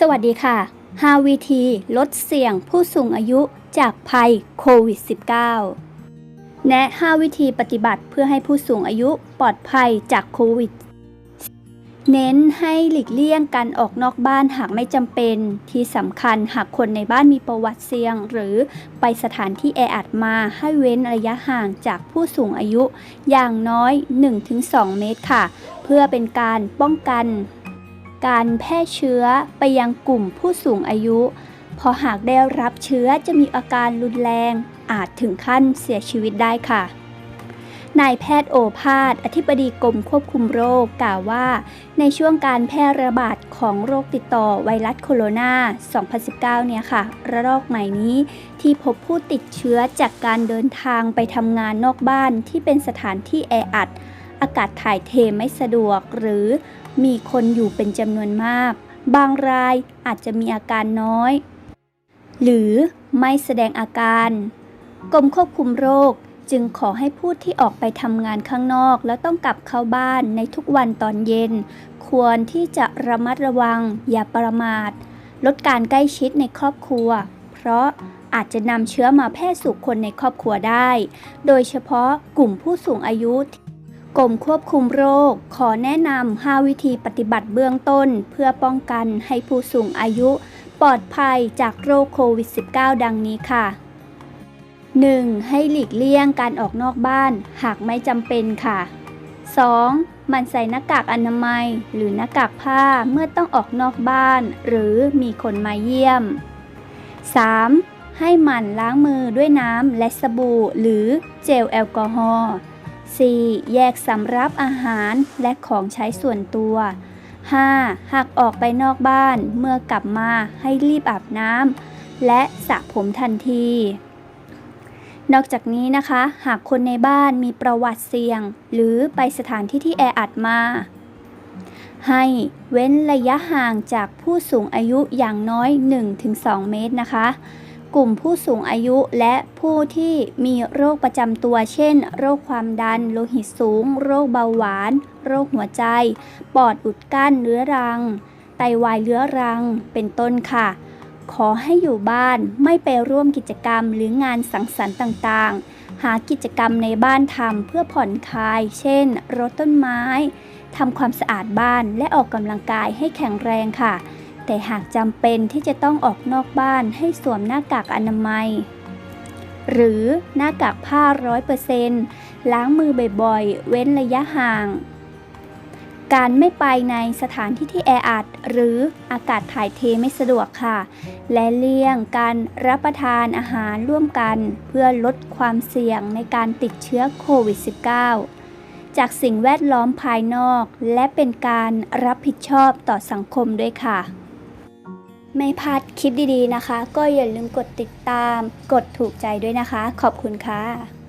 สวัสดีค่ะ 5 วิธีลดเสี่ยงผู้สูงอายุจากภัยโควิด -19 แนะ 5 วิธีปฏิบัติเพื่อให้ผู้สูงอายุปลอดภัยจากโควิด เน้นให้หลีกเลี่ยงการออกนอกบ้านหากไม่จำเป็น ที่สำคัญหากคนในบ้านมีประวัติเสี่ยง หรือไปสถานที่แออัดมาให้เว้นระยะห่างจากผู้สูงอายุอย่างน้อย 1-2 เมตรค่ะ เพื่อเป็นการป้องกัน การแพร่เชื้อไปยังกลุ่มผู้สูงอายุพราะหากได้รับเชื้อจะมีอาการรุนแรง อาจถึงขั้นเสียชีวิตได้ค่ะนายแพทย์โอภาส อธิบดีกรมควบคุมโรคกล่าวว่า ในช่วงการแพร่ระบาดของโรคติดต่อไวรัสโคโรนา 2019 เนี่ยค่ะ ระลอกใหม่นี้ที่พบผู้ติดเชื้อจากการเดินทางไปทำงานนอกบ้านที่เป็นสถานที่แออัด อากาศถ่ายเทไม่สะดวก หรือมีคนอยู่เป็นจำนวนมาก บางรายอาจจะมีอาการน้อย หรือไม่แสดงอาการกรมควบคุมโรคจึงขอให้ผู้ที่ออกไปทำงานข้างนอก แล้วต้องกลับเข้าบ้านในทุกวันตอนเย็น ควรที่จะระมัดระวัง อย่าประมาท ลดการใกล้ชิดในครอบครัว เพราะอาจจะนำเชื้อมาแพร่สู่คนในครอบครัวได้ โดยเฉพาะกลุ่มผู้สูงอายุ กรมควบคุมโรค ขอแนะนำ 5 วิธีปฏิบัติเบื้องต้น เพื่อป้องกันให้ผู้สูงอายุ ปลอดภัยจากโรคโควิด -19 ดังนี้ค่ะ 1. ให้หลีกเลี่ยงการออกนอกบ้าน หากไม่จำเป็นค่ะ 2. มันใส่หน้ากากอนามัย หรือหน้ากากผ้าเมื่อต้องออกนอกบ้าน หรือมีคนมาเยี่ยม 3. ให้หมั่นล้างมือด้วยน้ำและสบู่ หรือเจลแอลกอฮอล์ 4. แยกสำรับอาหารและของใช้ส่วนตัว 5. หากออกไปนอกบ้านเมื่อกลับมาให้รีบอาบน้ำและสระผมทันที นอกจากนี้นะคะ หากคนในบ้านมีประวัติเสี่ยง หรือไปสถานที่ที่แออัดมา ให้เว้นระยะห่างจากผู้สูงอายุอย่างน้อย 1-2 เมตรนะคะ กลุ่มผู้สูงอายุและผู้ที่มีโรคประจำตัว เช่น โรคความดัน โลหิตสูง โรคเบาหวาน โรคหัวใจ ปอดอุดกั้นเรื้อรัง ไตวายเรื้อรัง เป็นต้นค่ะ ขอให้อยู่บ้านไม่ไปร่วมกิจกรรมหรืองานสังสรรค์ต่างๆ หากิจกรรมในบ้านทำเพื่อผ่อนคลาย เช่น รดต้นไม้ทำความสะอาดบ้านและออกกำลังกายให้แข็งแรงค่ะ แต่หากจำเป็นที่จะต้องออกนอกบ้านให้สวมหน้ากากอนามัย หรือหน้ากากผ้าร้อยเปอร์เซนต์ล้างมือบ่อยๆ เว้นระยะห่าง การไม่ไปในสถานที่ที่แออัดหรืออากาศถ่ายเทไม่สะดวกค่ะ และเลี่ยงการรับประทานอาหารร่วมกัน เพื่อลดความเสี่ยงในการติดเชื้อโควิด -19 จากสิ่งแวดล้อมภายนอก และเป็นการรับผิดชอบต่อสังคมด้วยค่ะ ไม่พลาดคลิปดีๆนะคะ ก็อย่าลืมกดติดตาม กดถูกใจด้วยนะคะ ขอบคุณค่ะ